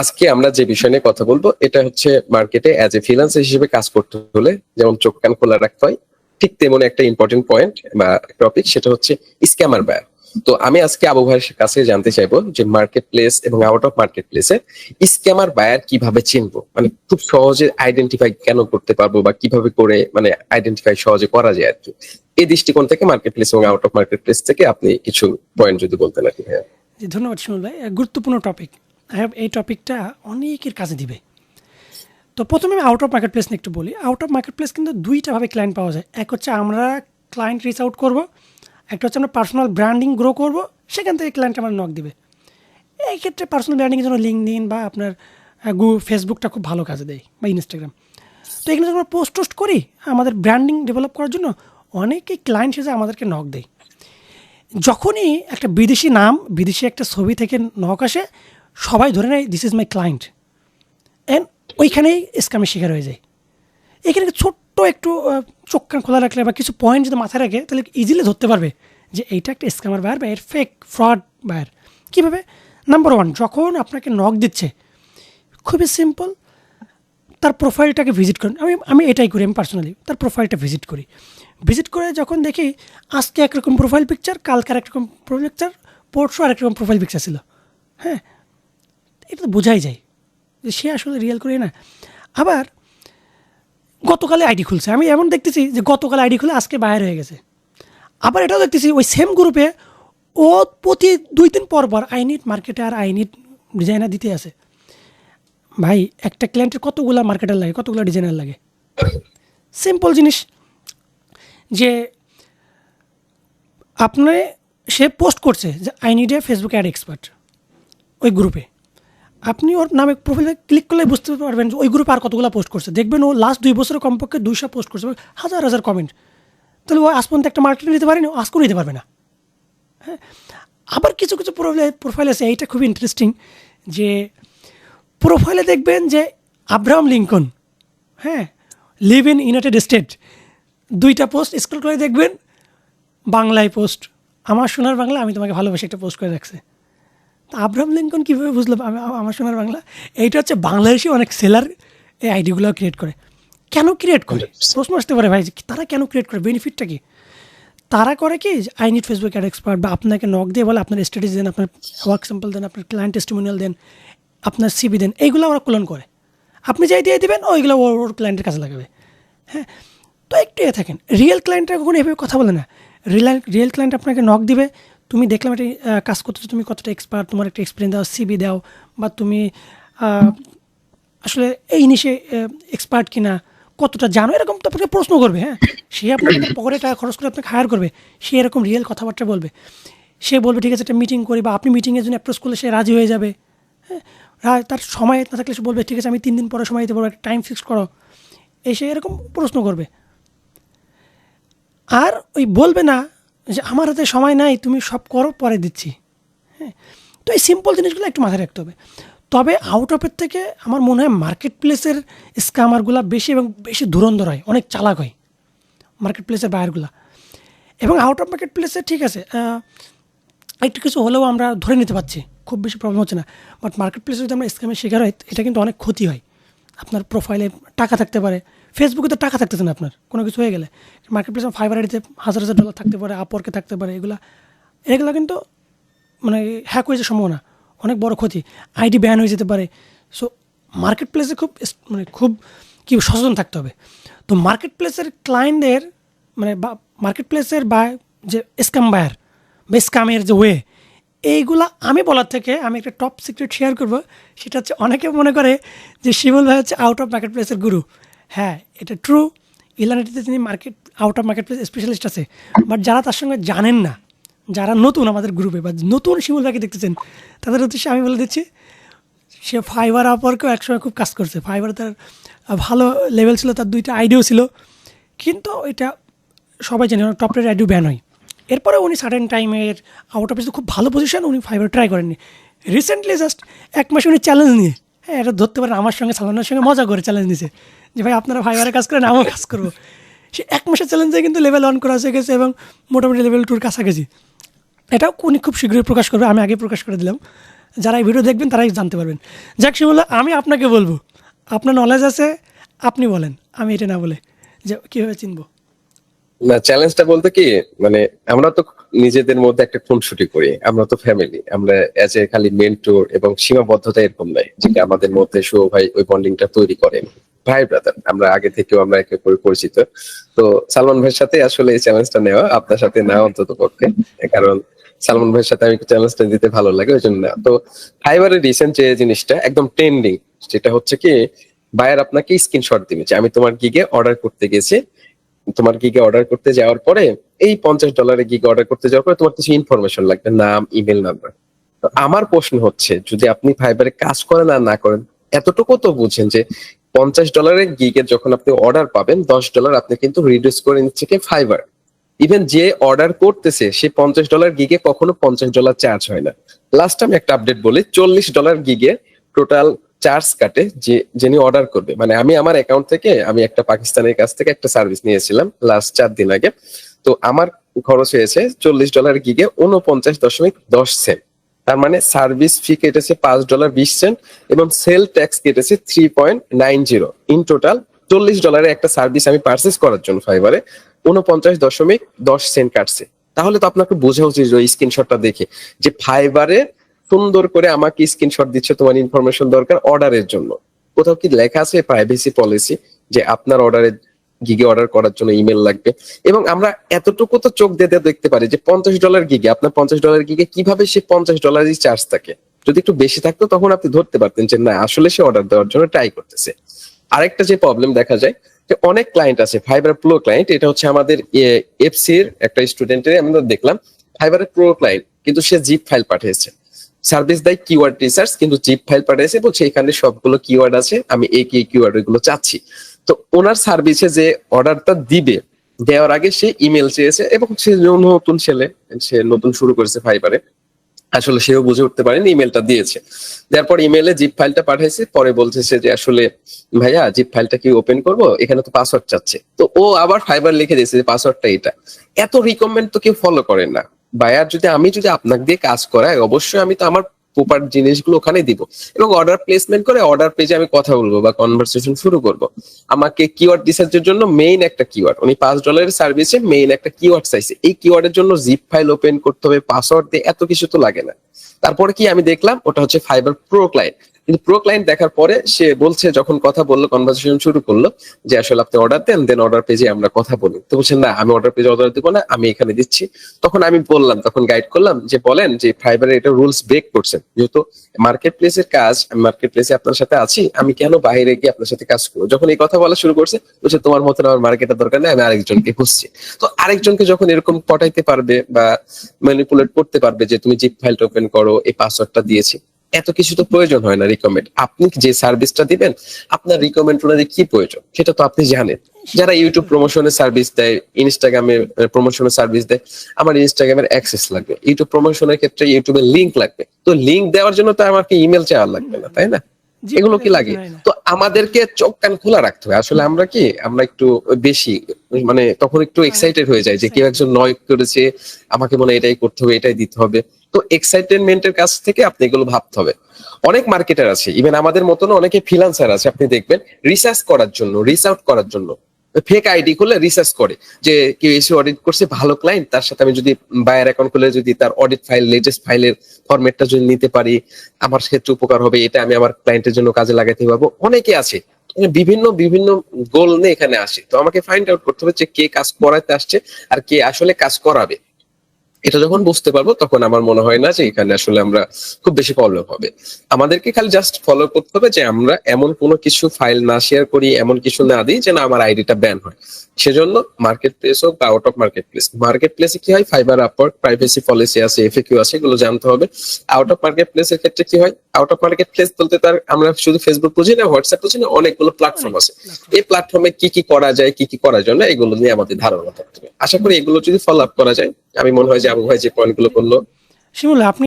আজকে আমরা যে বিষয় নিয়ে কথা বলব, এটা হচ্ছে মার্কেটে অ্যাজ এ ফ্রিল্যান্সার হিসেবে কাজ করতে হলে যেমন চোখ কান খোলা রাখতে হয়, ঠিক তেমন একটা ইম্পর্টেন্ট পয়েন্ট বা টপিক সেটা হচ্ছে স্ক্যামার বায়ার তো আমি আজকে আবু ভাইয়ের কাছে জানতে চাইব যে মার্কেট প্লেস এবং আউট অফ মার্কেট প্লেসে স্ক্যামার বায়ার কীভাবে চিনবো? মানে খুব সহজে আইডেন্টিফাই কেন করতে পারব বা কীভাবে করে মানে আইডেন্টিফাই সহজে করা যায় আর কি। এই দৃষ্টিকোণ থেকে মার্কেট প্লেস এবং আউট অফ মার্কেট প্লেস থেকে আপনি কিছু পয়েন্ট যদি আর কি ভাইয়া। ধন্যবাদ শিমুল ভাই। গুরুত্বপূর্ণ টপিক এই টপিকটা অনেকের কাজে দিবে। তো প্রথমে আমি আউট অফ মার্কেট প্লেস নিয়ে একটু বলি। আউট অফ মার্কেট প্লেস কিন্তু দুইটাভাবে ক্লায়েন্ট পাওয়া যায়। এক হচ্ছে আমরা ক্লায়েন্ট রিচ আউট করব, একটা হচ্ছে আমরা পার্সোনাল ব্র্যান্ডিং গ্রো করব, সেখান থেকে ক্লায়েন্ট আমার নক দিবে। এই ক্ষেত্রে পার্সোনাল ব্র্যান্ডিংয়ের জন্য লিঙ্ক দিন বা আপনার গু ফেসবুকটা খুব ভালো কাজে দেয় বা ইনস্টাগ্রাম তো এখানে আমরা পোস্ট টোস্ট করি, আমাদের ব্র্যান্ডিং ডেভেলপ করার জন্য অনেকেই ক্লায়েন্ট হিসেবে আমাদেরকে নক দেয়। যখনই একটা বিদেশি নাম, বিদেশি একটা ছবি থেকে নক আসে সবাই ধরে নেয় this is my client and ওইখানেই স্ক্যামের শিকার হয়ে যায়। এখানে ছোট্ট একটু চোখ কান খোলা রাখলে বা কিছু পয়েন্ট যদি মাথায় রাখে, তাহলে ইজিলি ধরতে পারবে যে এইটা একটা স্ক্যামার বায়ার বা এর ফেক ফ্রড বায়ার কীভাবে? নাম্বার ওয়ান যখন আপনাকে নক দিচ্ছে, খুবই সিম্পল তার প্রোফাইলটাকে ভিজিট করেন। আমি আমি এটাই করি, আমি পার্সোনালি তার প্রোফাইলটা ভিজিট করি। ভিজিট করে যখন দেখি, আজকে একরকম প্রোফাইল পিকচার কালকে একরকম প্রোফাইল পিকচার পরশু আরেকরকম প্রোফাইল পিকচার ছিল। হ্যাঁ এটা তো বোঝাই যায় যে সে আসলে রিয়েল করে না। আবার গতকালে আইডি খুলছে। আমি এমন দেখতেছি যে গতকাল আইডি খুলে আজকে বাইরে হয়ে গেছে। আবার এটাও দেখতেছি ওই সেম গ্রুপে ও প্রতি দুই দিন পর পর আই নিড মার্কেটে আর আইনিট ডিজাইনার দিতে আছে ভাই, একটা ক্লায়েন্টের কতগুলা মার্কেটার লাগে, কতগুলো ডিজাইনার লাগে? সিম্পল জিনিস যে আপনি সে পোস্ট করছে যে I need a Facebook ad expert ওই গ্রুপে আপনি ওর নামে প্রোফাইলে ক্লিক করলে বুঝতে পারবেন যে ওই গ্রুপে আর কতগুলো পোস্ট করছে। দেখবেন ও লাস্ট দুই বছরে কমপক্ষে দুইশো পোস্ট করছে হাজার হাজার কমেন্ট তাহলে ও আজ পর্যন্ত একটা মার্কেটে নিতে পারেনি, ও আজকেও নিতে পারবে না। হ্যাঁ? আবার কিছু কিছু প্রোফাইল প্রোফাইল আছে, এইটা খুব ইন্টারেস্টিং যে প্রোফাইলে দেখবেন যে আব্রাহাম লিঙ্কন হ্যাঁ? লিভ ইন ইউনাইটেড স্টেট দুইটা পোস্ট স্ক্রল করে দেখবেন, বাংলায় পোস্ট আমার সোনার বাংলা, আমি তোমাকে ভালোবাসি একটা পোস্ট করে রাখছে। তা আব্রাহাম লিঙ্কন কীভাবে বুঝলাম আমি আমার সোনার বাংলা? এইটা হচ্ছে বাংলাদেশি অনেক সেলার এই আইডিগুলো ক্রিয়েট করে। কেন ক্রিয়েট করে? প্রশ্ন আসতে পারে ভাই যে তারা কেন ক্রিয়েট করে? বেনিফিটটা কি? তারা করে কি? I need Facebook ad expert বা আপনাকে নক দিয়ে বলে আপনার স্ট্যাটাস দেন আপনার ওয়ার্ক স্যাম্পল দেন আপনার ক্লায়েন্ট টেস্টিমোনিয়াল দেন আপনার সিবি দেন এইগুলো ওরা কুলন করে। আপনি যাই দিয়ে দেবেন ওইগুলো ওর ওর ক্লায়েন্টের কাছে লাগাবে। হ্যাঁ? তো একটু এ থাকেন রিয়েল ক্লায়েন্টরা কখনো এভাবে কথা বলে না। রিয়েল রিয়েল ক্লায়েন্ট আপনাকে নক দিবে তুমি দেখলাম একটা কাজ করতেছো, তুমি কতটা এক্সপার্ট তোমার একটা এক্সপিরিয়েন্স দাও সিবি দাও, বা তুমি আসলে এই জিনিসে এক্সপার্ট কিনা, কতটা জানো, এরকম তো আপনাকে প্রশ্ন করবে হ্যাঁ? সে আপনাকে পকেটে টাকা খরচ করে আপনাকে হায়ার করবে, সে এরকম রিয়েল কথাবার্তা বলবে। সে বলবে, ঠিক আছে, একটা মিটিং করি, বা আপনি মিটিংয়ের জন্য অ্যাপ্রোচ করলে সে রাজি হয়ে যাবে। হ্যাঁ? তার সময় না থাকলে সে বলবে, ঠিক আছে, আমি তিন দিন পরে সময় দিতে পারব, একটা টাইম ফিক্স করো। এসে এরকম প্রশ্ন করবে। আর ওই বলবে না যে আমার হাতে সময় নাই, তুমি সব করো, পরে দিচ্ছি। হ্যাঁ তো এই সিম্পল জিনিসগুলো একটু মাথায় রাখতে হবে। তবে আউট অফের থেকে আমার মনে হয় মার্কেট প্লেসের স্ক্যামারগুলো বেশি এবং বেশি ধুরন্ধর হয়, অনেক চালাক হয় মার্কেট প্লেসের বায়ারগুলো এবং আউট অফ মার্কেট প্লেসে ঠিক আছে একটু কিছু হলেও আমরা ধরে নিতে পারছি, খুব বেশি প্রবলেম হচ্ছে না। বাট মার্কেট প্লেসে যদি আমরা স্ক্যামের শিকার হয় এটা কিন্তু অনেক ক্ষতি হয়। আপনার প্রোফাইলে টাকা থাকতে পারে। ফেসবুকে তো টাকা থাকতেছে না আপনার, কোনো কিছু হয়ে গেলে। মার্কেট প্লেসে ফাইবার আইডিতে হাজার হাজার ডলার থাকতে পারে আপরকে থাকতে পারে, এগুলা এগুলো কিন্তু মানে হ্যাক হয়ে যাওয়ার সম্ভাবনা, অনেক বড় ক্ষতি। আইডি ব্যান হয়ে যেতে পারে। সো মার্কেট প্লেসে খুব মানে খুব কি সচেতন থাকতে হবে। তো মার্কেট প্লেসের ক্লায়েন্টদের মানে বা মার্কেট প্লেসের বা যে স্ক্যাম বায়ার বা স্ক্যামের যে ওয়ে এইগুলা আমি বলার থেকে আমি একটা টপ সিক্রেট শেয়ার করব। সেটা হচ্ছে অনেকে মনে করে যে শিমুল ভাই হচ্ছে আউট অফ মার্কেট প্লেসের গুরু হ্যাঁ এটা ট্রু ইলানিটিতে তিনি market out of market place specialist আছে। বাট যারা তার সঙ্গে জানেন না, যারা নতুন আমাদের গ্রুপে বা নতুন শিমুল ভাইকে দেখতেছেন, তাদের উদ্দেশ্যে আমি বলে দিচ্ছি, সে ফাইবার আপওয়ার্কেও একসময় খুব কাজ করছে। ফাইবার তার ভালো লেভেল ছিল, তার দুইটা আইডিও ছিল। কিন্তু এটা সবাই জানে টপ রেট আইডিও ব্যান হয়। এরপরে উনি সার্টেন টাইমের আউট অফ খুব ভালো পজিশন উনি ফাইবার ট্রাই করেননি। রিসেন্টলি জাস্ট এক মাসে উনি চ্যালেঞ্জ নিয়ে। হ্যাঁ এটা ধরতে পারেন, আমার সঙ্গে, সালমানের সঙ্গে মজা করে চ্যালেঞ্জ নিছে। যে ভাই, আপনারা ফাইবারে কাজ করেন, আমিও কাজ করব। সে এক মাসের চ্যালেঞ্জে কিন্তু লেভেল অন করা হয়ে গেছে এবং মোটামুটি লেভেল টুর কাছাকাছি। এটাও উনি খুব শীঘ্রই প্রকাশ করবে, আমি আগে প্রকাশ করে দিলাম। যারা এই ভিডিও দেখবেন, তারাই জানতে পারবেন। যাক শিমুল, আমি আপনাকে বলব, আপনার নলেজ আছে, আপনি বলেন, আমি এটা না বলে যে কীভাবে চিনবো। না চ্যালেঞ্জটা বলতে কি মানে আমরা তো নিজেদের মধ্যে একটা খুনসুটি করি, আমরা তো ফ্যামিলি আমরা এজ এ খালি মেন্টর এবং সীমাবদ্ধতা এরকম নাই, যেটা আমাদের মধ্যে শুভ ভাই ওই বন্ডিংটা তৈরি করেন। ভাই ব্রাদার আমরা আগে থেকেও আমরা একে অপরে পরিচিত। তো সালমান ভাইয়ের সাথে আসলে এই চ্যালেঞ্জটা নেওয়া, আপনার সাথে না, অন্তত পক্ষে। কারণ সালমান ভাইয়ের সাথে আমি চ্যালেঞ্জটা দিতে ভালো লাগে, ওই জন্য। তো ফাইবারের রিসেন্ট যে জিনিসটা, একদম ট্রেন্ডিং যেটা হচ্ছে কি বায়ার আপনাকে স্ক্রিনশট দিবে যে আমি তোমার গিগে অর্ডার করতে গেছি তোমার গিগে অর্ডার করতে যাওয়ার পরে এই পঞ্চাশ ডলারের গিগে অর্ডার করতে যাওয়ার পরে তোমার কিছু ইনফরমেশন লাগবে, নাম ইমেল নাম্বার আমার প্রশ্ন হচ্ছে, যদি আপনি ফাইবারে কাজ করেন আর না করেন, এতটুকু তো বুঝেন যে পঞ্চাশ ডলারের গিগে যখন আপনি অর্ডার পাবেন, দশ ডলার আপনি কিন্তু রিডিউস করে নিচ্ছে কি ফাইবার ইভেন যে অর্ডার করতেছে, সে পঞ্চাশ ডলার গিগে কখনো পঞ্চাশ ডলার চার্জ হয় না। লাস্ট আমি একটা আপডেট বলি, চল্লিশ ডলার গিগে টোটাল চার্জ কাটে যে যিনি অর্ডার করবে। মানে আমি আমার অ্যাকাউন্ট থেকে, আমি একটা পাকিস্তানের কাছ থেকে একটা সার্ভিস নিয়েছিলাম লাস্ট চার দিন আগে। তো আমার খরচ হয়েছে চল্লিশ ডলার গিগে উনপঞ্চাশ দশমিক দশ সেন্ট তার মানে সার্ভিস ফি কেটেছে পাঁচ ডলার বিশ সেন্ট এবং সেল ট্যাক্স কেটেছে three point nine zero in total চল্লিশ ডলারের একটা সার্ভিস আমি পারচেস করার জন্য ফাইবারে উনপঞ্চাশ দশমিক দশ সেন্ট কাটছে। তাহলে তো আপনাকে বোঝা উচিত ওই স্ক্রিনশটটা দেখে যে ফাইবারে সুন্দর করে আমাকে স্ক্রিনশট দিচ্ছে তোমার ইনফরমেশন দরকার অর্ডারের জন্য। কোথাও কি লেখা আছে প্রাইভেসি পলিসি যে আপনার অর্ডারে গিগে অর্ডার করার জন্য ইমেল লাগবে? এবং আমরা এতটুকু তো চোখ দিতে দেখতে পারি যে পঞ্চাশ ডলার গিগে আপনার পঞ্চাশ ডলার গিগে কীভাবে সে পঞ্চাশ ডলারই চার্জ থাকে? যদি একটু বেশি থাকতো তখন আপনি ধরতে পারতেন যে না, আসলে সে অর্ডার দেওয়ার জন্য ট্রাই করতেছে। আরেকটা যে প্রবলেম দেখা যায় যে অনেক ক্লায়েন্ট আছে ফাইবার প্রো ক্লায়েন্ট এটা হচ্ছে আমাদের এফসির একটা স্টুডেন্টের আমরা দেখলাম ফাইবারের প্রো ক্লায়েন্ট কিন্তু সে জিপ ফাইল পাঠিয়েছে। সার্ভিস দেয় কিওয়ার্ড রিসার্চ কিন্তু জিপ ফাইল পাঠিয়েছে বলছে এখানে সবগুলো কিওয়ার্ড আছে, আমি এই কি কিওয়ার্ডগুলো চাচ্ছি। তো ওনার সার্ভিসে যে অর্ডারটা দিবে, দেওয়ার আগে সে ইমেল চেয়েছে এবং সে নতুন ছেলে, সে নতুন শুরু করেছে ফাইবারে আসলে সেও বুঝে উঠতে পারেনি ইমেলটা দিয়েছে। তারপর ইমেলে জিপ ফাইলটা পাঠাইছে, পরে বলতেছে যে আসলে, ভাইয়া জিপ ফাইলটা কি ওপেন করব? এখানে তো পাসওয়ার্ড চাচ্ছে। তো ও আবার ফাইবার লিখে দিয়েছে যে পাসওয়ার্ডটা এটা। এত রিকমেন্ড তো কেউ ফলো করেন না। বায়ার যদি আমি যদি আপনাকে দিয়ে কাজ করাই, অবশ্যই আমি তো আমার প্রপার জিনিসগুলো ওখানে দিব। এবং অর্ডার প্লেসমেন্ট করে অর্ডার পেজে আমি কথা বলব বা কনভারসেশন শুরু করব। আমাকে কিওয়ার্ড রিসার্চের জন্য মেইন একটা কিওয়ার্ড উনি পাঁচ ডলারের সার্ভিসে মেইন একটা কিওয়ার্ড চাইছে। এই কিওয়ার্ডের জন্য জিপ ফাইল ওপেন করতে হবে পাসওয়ার্ড দিয়ে এত কিছু তো লাগে না। তারপরে কি আমি দেখলাম? ওটা হচ্ছে ফাইবার প্রো ক্লায়েন্ট কিন্তু প্রো ক্লায়েন্ট দেখার পরে সে বলছে, যখন কথা বলল কনভারসেশন শুরু করল, যে আসলে আপনি অর্ডার দেন দেন অর্ডার পেজে আমরা কথা বলি। তো বলছেন না, আমি অর্ডার পেজে অর্ডার দিব না, আমি এখানে দিচ্ছি। তখন আমি বললাম, তখন গাইড করলাম, যে বলেন যে ফাইবারে এটা রুলস ব্রেক করছেন যেহেতু মার্কেট প্লেসের কাজ, আমি মার্কেট প্লেসে আপনার সাথে আছি, আমি কেন বাইরে গিয়ে আপনার সাথে কাজ করব? যখন এই কথা বলা শুরু করছে, বলছে, তোমার মতন আমার মার্কেটের দরকার নেই, আমি আরেকজনকে খুঁজছি। তো আরেকজনকে যখন এরকম পটাইতে পারবে বা ম্যানিপুলেট করতে পারবে যে, তুমি জিপ ফাইলটা ওপেন করো, এই পাসওয়ার্ডটা দিয়েছি। এত কিছু তো প্রয়োজন হয় না রিকমেন্ড আপনি যে সার্ভিসটা দিবেন আপনার রিকমেন্ড অনুযায়ী কি প্রয়োজন? সেটা তো আপনি জানেন। যারা ইউটিউব প্রমোশনের সার্ভিস দেয় ইনস্টাগ্রামে প্রমোশনের সার্ভিস দেয় আমার ইনস্টাগ্রামের অ্যাক্সেস লাগবে। ইউটিউব প্রমোশনের ক্ষেত্রে ইউটিউবের লিংক লাগবে। তো লিংক দেওয়ার জন্য তো আমাকে ইমেল চাওয়ার লাগবে না তাই না? এগুলো কি লাগে? তো আমাদেরকে চোখ কান খোলা রাখতে হবে আসলে আমরা কি আমরা একটু বেশি মানে তখন একটু এক্সাইটেড হয়ে যায় যে কেউ একজন নয় করেছে আমাকে মনে হয় এটাই করতে হবে এটাই দিতে হবে। তো এক্সাইটেনমেন্টের কাছ থেকে আপনি এগুলো ভাবতে হবে। অনেক মার্কেটার আছে ইভেন আমাদের মতন অনেকে ফ্রিল্যান্সার আছে, আপনি দেখবেন রিসার্চ করার জন্য রিচ আউট করার জন্য। ফেক আইডি খুলে রিসার্চ করে যে কেউ এসে অডিট করছে, ভালো ক্লায়েন্ট তার সাথে আমি যদি বায়ার অ্যাকাউন্ট খুলে যদি তার অডিট ফাইল লেটেস্ট ফাইলের ফরম্যাটটা যদি নিতে পারি, আমার ক্ষেত্রে উপকার হবে, এটা আমি আমার ক্লায়েন্টের জন্য কাজে লাগাতে পারব। অনেকে আছে মানে বিভিন্ন বিভিন্ন গোল নিয়ে এখানে আসে। তো আমাকে ফাইন্ড আউট করতে হবে যে কে কাজ করাতে আসছে আর কে আসলে কাজ করাবে। এটা যখন বুঝতে পারব তখন আমার মনে হয় না যে এখানে আসলে আমরা খুব বেশি প্রবলেম হবে। আমাদেরকে খালি জাস্ট ফলো করতে হবে যে আমরা এমন কোনো কিছু ফাইল না শেয়ার করি এমন কিছু না দিই যেন আমার আইডিটা ব্যান হয়। সেজন্য মার্কেট প্লেস হোক বা out of market place market প্লেসে কি হয়? ফাইবার আপওয়ার্ড প্রাইভেসি পলিসি আছে এফএকিউ আছে এগুলো জানতে হবে। আউট অফ মার্কেট প্লেসের ক্ষেত্রে কি হয়? আউট অফ মার্কেট প্লেস বলতে তার আমরা শুধু ফেসবুক বুঝি না হোয়াটসঅ্যাপ বুঝি না অনেকগুলো প্ল্যাটফর্ম আছে। এই প্ল্যাটফর্মে কি কি করা যায় কি কি করার জন্য এগুলো নিয়ে আমাদের ধারণা থাকতে হবে। আশা করি এগুলো যদি ফলো আপ করা যায় আমি মনে হয় যে আবু ভাই যে পয়েন্টগুলো বলল। শিমুল আপনি